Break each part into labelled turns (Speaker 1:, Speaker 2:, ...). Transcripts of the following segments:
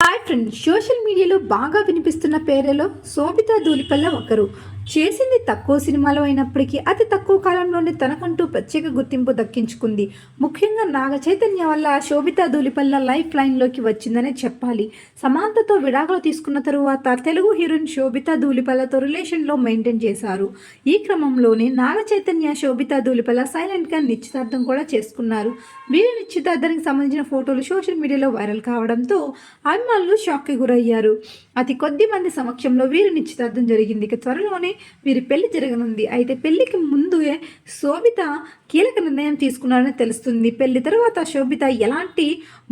Speaker 1: Hi friends social మీడియాలో బాగా వినిపిస్తున్న పేర్లలో శోభితా ధూళిపల్ల ఒకరు. చేసింది తక్కువ సినిమాలు అయినప్పటికీ అతి తక్కువ కాలంలోనే తనకంటూ ప్రత్యేక గుర్తింపు దక్కించుకుంది. ముఖ్యంగా నాగ చైతన్య వల్ల శోభితా ధూలిపల్ల లైఫ్ లైన్లోకి వచ్చిందనే చెప్పాలి. సమాంతతో విడాకులు తీసుకున్న తరువాత తెలుగు హీరోయిన్ శోభితా ధూలిపల్లతో రిలేషన్లో మెయింటైన్ చేశారు. ఈ క్రమంలోనే నాగ చైతన్య శోభితా ధూలిపల్ల సైలెంట్గా నిశ్చితార్థం కూడా చేసుకున్నారు. వీరి నిశ్చితార్థానికి సంబంధించిన ఫోటోలు సోషల్ మీడియాలో వైరల్ కావడంతో అభిమానులు షాక్కి గురయ్యారు. అతి కొద్ది మంది సమక్షంలో వీరి నిశ్చితార్థం జరిగింది. ఇక త్వరలోనే వీరి పెళ్ళి జరగనుంది. అయితే పెళ్ళికి ముందే శోభిత కీలక నిర్ణయం తీసుకున్నారని తెలుస్తుంది. పెళ్ళి తర్వాత శోభిత ఎలాంటి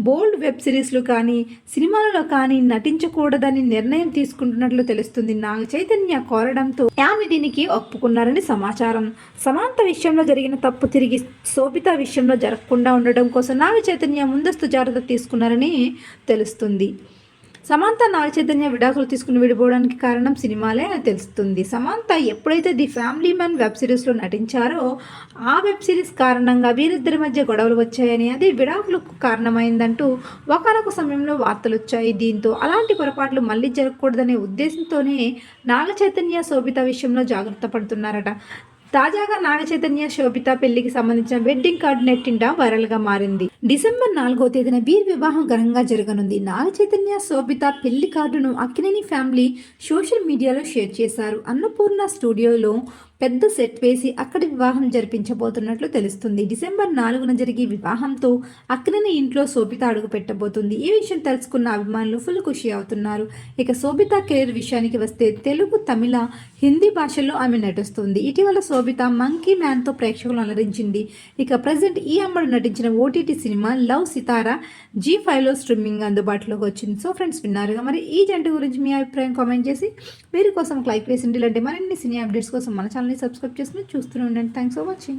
Speaker 1: బోల్డ్ వెబ్ సిరీస్లు కానీ సినిమాలలో కానీ నటించకూడదని నిర్ణయం తీసుకుంటున్నట్లు తెలుస్తుంది. నాగ చైతన్య కోరడంతో ఆమె దీనికి ఒప్పుకున్నారని సమాచారం. సమాంత విషయంలో జరిగిన తప్పు తిరిగి శోభిత విషయంలో జరగకుండా ఉండడం కోసం నాగ చైతన్య ముందస్తు జాగ్రత్త తీసుకున్నారని తెలుస్తుంది. సమంత నాగ చైతన్య విడాకులు తీసుకుని విడిపోవడానికి కారణం సినిమాలే అని తెలుస్తుంది. సమంత ఎప్పుడైతే ది ఫ్యామిలీ మ్యాన్ వెబ్ సిరీస్లో నటించారో ఆ వెబ్ సిరీస్ కారణంగా వీరిద్దరి మధ్య గొడవలు వచ్చాయని అది విడాకులకు కారణమైందంటూ ఒకనొక సమయంలో వార్తలు వచ్చాయి దీంతో అలాంటి పొరపాట్లు మళ్ళీ జరగకూడదనే ఉద్దేశంతోనే నాగ చైతన్య శోభిత విషయంలో జాగ్రత్త పడుతున్నారట. తాజాగా నాగ చైతన్య శోభిత పెళ్ళికి సంబంధించిన వెడ్డింగ్ కార్డు నెట్టింట వైరల్గా మారింది. డిసెంబర్ నాలుగో తేదీన వీరి వివాహం ఘనంగా జరగనుంది. నాగ చైతన్య శోభిత పెళ్ళి కార్డును అక్కినేని ఫ్యామిలీ సోషల్ మీడియాలో షేర్ చేశారు. అన్నపూర్ణ స్టూడియోలో పెద్ద సెట్ వేసి అక్కడ వివాహం జరిపించబోతున్నట్లు తెలుస్తుంది. డిసెంబర్ నాలుగున జరిగే వివాహంతో అక్కినేని ఇంట్లో శోభిత అడుగు పెట్టబోతుంది. ఈ విషయం తెలుసుకున్న అభిమానులు ఫుల్ ఖుషి అవుతున్నారు. ఇక శోభిత కెరీర్ విషయానికి వస్తే తెలుగు తమిళ హిందీ భాషల్లో ఆమె నటిస్తుంది. ఇటీవల శోభిత మంకీ మ్యాన్తో ప్రేక్షకులు అలరించింది. ఇక ప్రజెంట్ ఈ అమ్మడు నటించిన OTT cinema love Sitara Zee ఫైవ్లో స్ట్రీమింగ్ అందుబాటులోకి వచ్చింది. సో ఫ్రెండ్స్ విన్నారుగా మరి ఈ జంట గురించి మీ అభిప్రాయం కామెంట్ చేసి వీరి కోసం లైక్ వేసిండి ఇలాంటి మరిన్ని సినీ అప్డేట్స్ కోసం మన ఛానల్ని సబ్స్క్రైబ్ చేసుకుని చూస్తూనే ఉండండి. Thanks for watching